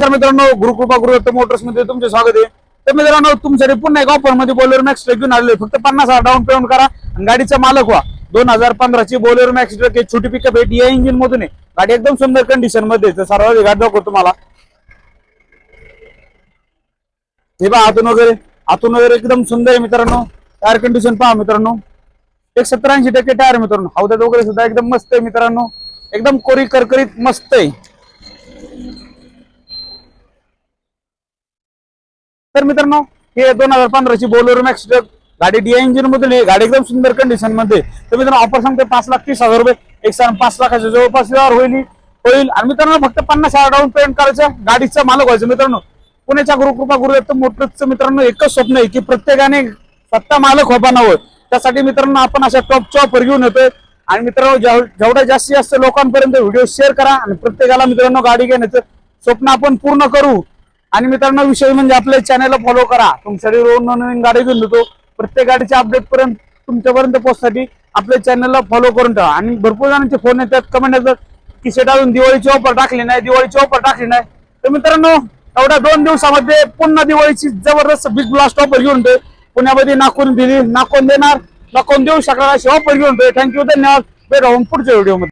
तर मित्रांनो गुरुकृपा गुरुदत्त मोटर्समध्ये तुमचे स्वागत आहे. तर मित्रांनो तुमच्यासाठी पुन्हा एक ऑफरमध्ये बोलेरो मॅक्स ट्रक घेऊन आलेले फक्त पन्नास हजार डाऊन पेमेंट करा आणि गाडीचा मालक व्हा. दोन हजार पंधराची बोलेरो मॅक्स ट्रक आहे. छोटी पिकअप आहे. या इंजिन मधून आहे. गाडी एकदम सुंदर कंडिशनमध्ये आहे. तर सर्वाधिक गाडी दाखवतो तुम्हाला. हे बा आतून वगैरे. आतून वगैरे एकदम सुंदर आहे मित्रांनो. टायर कंडिशन पहा मित्रांनो. एक सत्तर ऐंशी टक्के टायर मित्रांनो. हौद्यात वगैरे सुद्धा एकदम मस्त आहे मित्रांनो. एकदम कोरी करकरीत मस्त आहे. तर मित्रांनो हे दोन हजार पंधराची बोलेरो मॅक्स ट्रक गाडी डी इंजिन मधून आहे गाडी एकदम सुंदर कंडिशनमध्ये. तर मित्रांनो ऑफर सांगते पाच लाख तीस हजार रुपये. एक साल पाच लाखाच्या जवळपास व्यवहार होईल. होईल. आणि मित्रांनो फक्त पन्नास हजार डाऊन पेमेंट करायचं गाडीचा मालक व्हायचं मित्रांनो. पुण्याच्या गुरुकृपा गुरुदत्त मोटर्सचं मित्रांनो एकच स्वप्न आहे की प्रत्येकाने स्वतः मालक होपानावं त्यासाठी मित्रांनो आपण अशा टॉपच्या ऑफर घेऊन येतोय. आणि मित्रांनो जेवढ्या जास्तीत जास्त लोकांपर्यंत व्हिडिओ शेअर करा आणि प्रत्येकाला मित्रांनो गाडी घेण्याचं स्वप्न आपण पूर्ण करू. आणि मित्रांनो विषय म्हणजे आपल्या चॅनलला फॉलो करा. तुमच्यासाठी रोज नवीन गाडी घेऊन देतो प्रत्येक गाडीच्या अपडेट पर्यंत तुमच्यापर्यंत पोहोचसाठी आपल्या चॅनलला फॉलो करून ठेवा. आणि भरपूर जणांचे फोन येतात कमेंट येतात की शेट अजून दिवाळीची ऑफर टाकली नाही दिवाळीची ऑफर टाकली नाही. तर मित्रांनो एवढ्या दोन दिवसामध्ये पुन्हा दिवाळीची जबरदस्त बिग ब्लास्ट ऑफर घेऊन ठेव पुण्यामध्ये नाकून दिली नाकून देणार नाकून देऊ शकणार अशी ऑफर घेऊन ठेव थँक्यू धन्यवाद. भेटा पुढच्या व्हिडिओमध्ये